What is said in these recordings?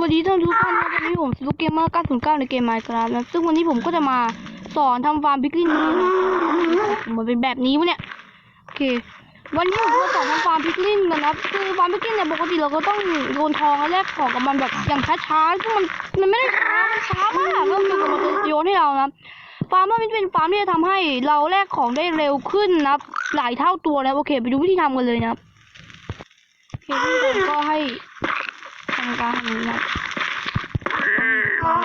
วัสดีท่านทุกท่านนะวันนี้ผมสลุกเกมเมอร์909ในเกมไมค์ครับนะซึ่งวันนี้ผมก็จะมาสอนทำฟาร์มพิกลินนี่นะมันเป็นแบบนี้วะเนี่ยโอเค วันนี้ผมจะสอนทำฟาร์มพิกลินกันนะคือฟาร์มพิกลินเนี่ยปกติเราก็ต้องโยนทองแล้วแลกของกับมันแบบอย่างช้าๆซึ่งมันมันไม่ได้ช้ามันช้ามากแล้วมันจะโยนให้เรานะฟาร์มมันเป็นฟาร์มที่จะทำให้เราแลกของได้เร็วขึ้นนะหลายเท่าตัวแล้วโอเค ไปดูวิธีทำกันเลยนะโอเควิธีการก็ให้ ทำการทำนี้นะครับ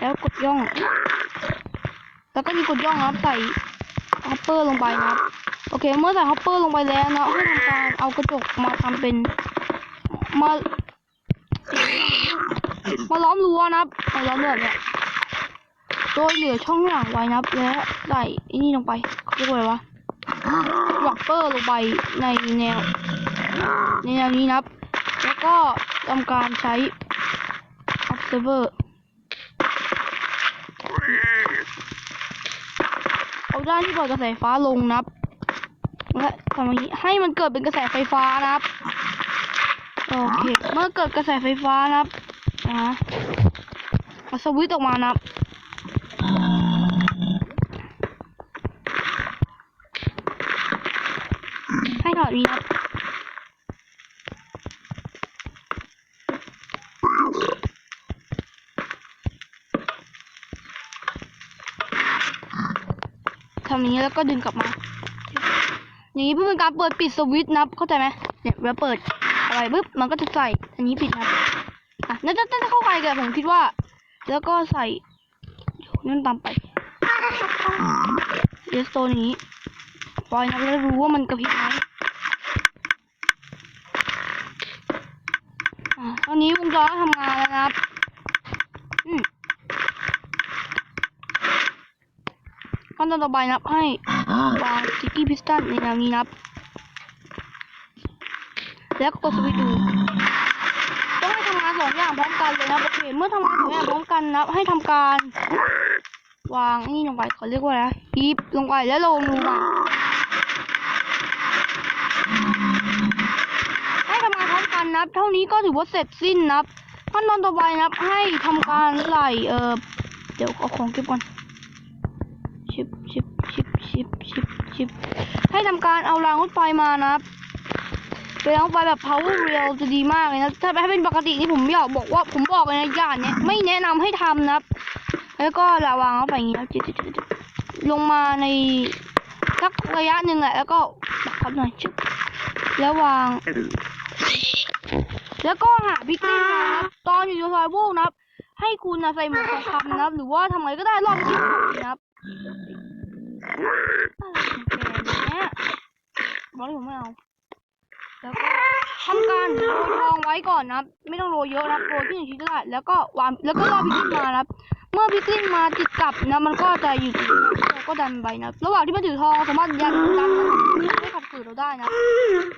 แล้วกดย่อง แล้วก็มีกดย่องครับใส่ฮอปเปอร์ลงไปนะครับ โอเค เมื่อใส่ฮอปเปอร์ลงไปแล้วนะให้ทำการเอากระจกมาทำเป็นมามาล้อมรั้วนะครับมาล้อมรั้วแบบเนี้ยโดยเหลือช่องหลังไว้นะครับและใส่อ้นี่ลงไปเขาเรียกว่าอะไรวะดรอปเปอร์ลงไปในแนวในแนวนี้นะครับ แล้วก็ ทำการใช้ observer เอาด้านที่เปิดกระแสไฟฟ้าลงนะครับและทำอย่างนี้ให้มันเกิดเป็นกระแสไฟฟ้านะครับโอเคเมื่อเกิดกระแสไฟฟ้านะครับนะเอาสวิตออกมานะครับให้ถอดนี้ครับำอย่างนี้แล้วก็ดึงกลับมา อย่างนี้เพื่อเป็นการเปิดปิดสวิตช์นะเข้าใจไหมเนี่ยเวลาเปิดอะไรปุ๊บมันก็จะใส่ อันนี้ปิดนะอะน่าจะน่าจะเข้าไปกันผมคิดว่า แล้วก็ใส่นั่นตามไปเดสโตนอย่างนี้ปล่อยนะแล้วรู้ว่ามันกระพริบไหมอ่าตอนนี้วงจรทำงานแล้วนะครับ อืม ขั้นตอนต่อไปนะครับ ให้วางสติกกี้พิสตันในแนวนี้นะครับ แล้วก็กดสวิตช์ดูต้องให้ทำงานสองอย่างพร้อมกันเลยนะโอเคเมื่อทำงานสองอย่างพร้อมกันนับให้ทำการ วางนี่ลงไปเขาเรียกว่าอะไรอีฟลงไปแล้วลงดูมันให้ทำงานพร้อมกันนับเท่านี้ก็ถือว่าเสร็จสิ้นนับขั้นตอนต่อไปนับให้ทำการใส่เออเดี๋ยวเอาของเก็บก่อน ชิบชิบชิบให้ทำการเอารางรถไฟมานะครับเป็นรางรถไฟแบบ power rail จะดีมากเลยนะ ถ้าถ้เป็นปกตินี่ผมอยากบอกว่าผมบอกเลยนะย่านเนี้ยไม่แนะนำให้ทำนะครับ แล้วก็ระวางเข้าไปอย่างนี้ครับจิดๆลงมาในสักระยะหนึ่งแหละแล้วก็ปักหน่อยชึบแล้ววาง แล้วก็หาพิกลินนะครับตอนอยู่ในซอยโบกนะครับให้คุณนะใส่หมวกทองคำนะครับ หรือว่าทำอะไรก็ได้รอบที่นะครับ เนี่ยบอกผมไม่เอาแล้วก็ทำการโรยทองไว้ก่อนนะครับ ไม่ต้องโรยเยอะนะโรยที่หนึ่งชิ้นก็ได้แล้วก็วางแล้วก็รอพิกลินมานะครับ เมื่อพิกลินมาติดกับนะมันก็จะอยู่ตรงนี้เราก็ดันไปนะระหว่างที่มันถือทองสามารถยันดันมันไม่ขัดขืนเราได้นะ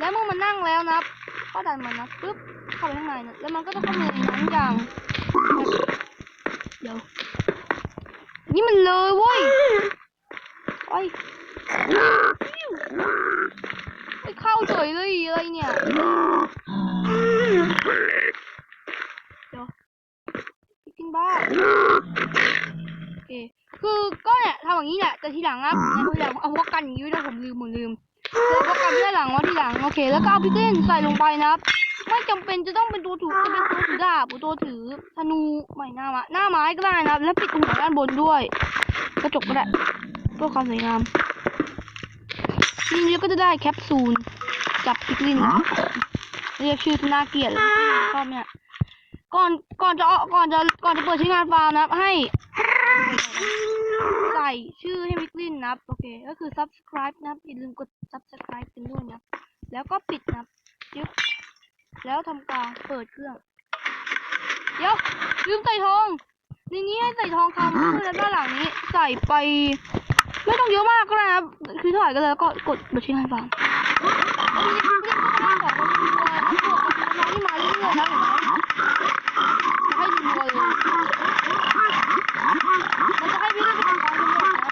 แล้วเมื่อมันนั่งแล้วนะก็ดันมันนะปึ๊บเข้าไปข้างในนะแล้วมันก็จะเข้าไปในนั้นอย่างเดี๋ยว นี่มันเลยเว้ย ไอ้ไม่เข้าเฉยเลยอะไรเนี่ยเดี๋ยวไปกินบ้าโอเคคือก็เนี่ยทำอย่างนี้แหละแต่ทีหลังนะในทีหลังเอาพวกกันอย่างนี้ด้วยผมลืมผมลืมแล้วก็กันด้านหลังว่าทีหลังโอเค แล้วก็เอาพิกเล่นใส่ลงไปนะครับไม่จำเป็นจะต้องเป็นตัวถือจะเป็นตัวถือดาบหรือตัวถือธนูไม่หน้ามาหน้าไม้ก็ได้นะครับ แล้วปิดหัวด้านบนด้วย กระจกก็ได้ เพื่อความสวยงามทีนี้ก็จะได้แคปซูลจับพิกลินนะครับเรียกชื่อที่น่าเกลียดเลยชอบเนี่ยก่อนก่อนจะเอาก่อนจะก่อนจะเปิดใช้งานฟาร์มนะครับ ให้ ใส่ชื่อให้วิกลินนะครับโอเคก็คือ subscribe นะครับอย่าลืมกด subscribe กันด้วยนะครับแล้วก็ปิดนะครับยึบแล้วทำการเปิดเครื่องเดี๋ยวลืมใส่ทองในนี้ให้ใส่ทองคำคือด้านหลังนี้ใส่ไป ไม่ต้องเยอะมากก็ได้ครับคือเท่าไหร่ก็เลยแล้วก็กดบัญชีให้ฟังที่มาเรื่อยๆนะเห็นไหมจะให้ดูเลยมันจะให้พี่ได้ไปทำการสำรวจนะ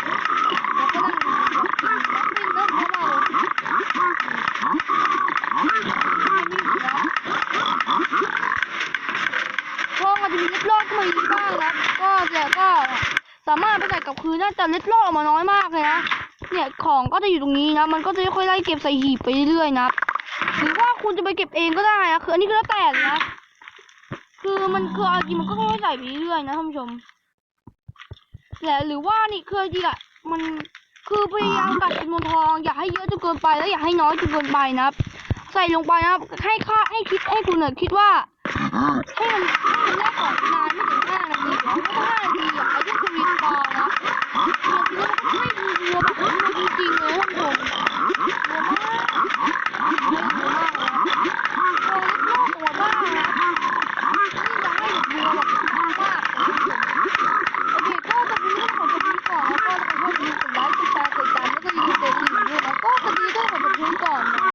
แล้วก็นั่งดูแล้วพี่เริ่มเข้ามาเลยให้พี่ดูนะดีบ้างนะก็แต่ก็ สามารถไปใส่กับคืนได้แต่เล็ดลอดออกมาน้อยมากเลยนะเนี่ยของก็จะอยู่ตรงนี้นะ มันก็จะค่อยไล่เก็บใส่หีบไปเรื่อยๆนะหรือว่าคุณจะไปเก็บเองก็ได้นะคืออันนี้ก็แล้วแต่นะคือมันคือเอาจริงมันก็ค่อยๆใส่ไปเรื่อยๆนะท่านผู้ชมและหรือว่านี่คือจริงๆอะมันคือพยายามกัดจำนวนทอง อย่าให้เยอะจนเกินไปแล้วอย่าให้น้อยจนเกินไปนะครับ ใส่ลงไปนะครับ ให้ค่าให้คิดให้คุณเนี่ยคิดว่าให้มันให้มันแลกของนานไม่ถึงห้านาทีนะเพราะว่าห้านาทีอะไอ้ที่คุณ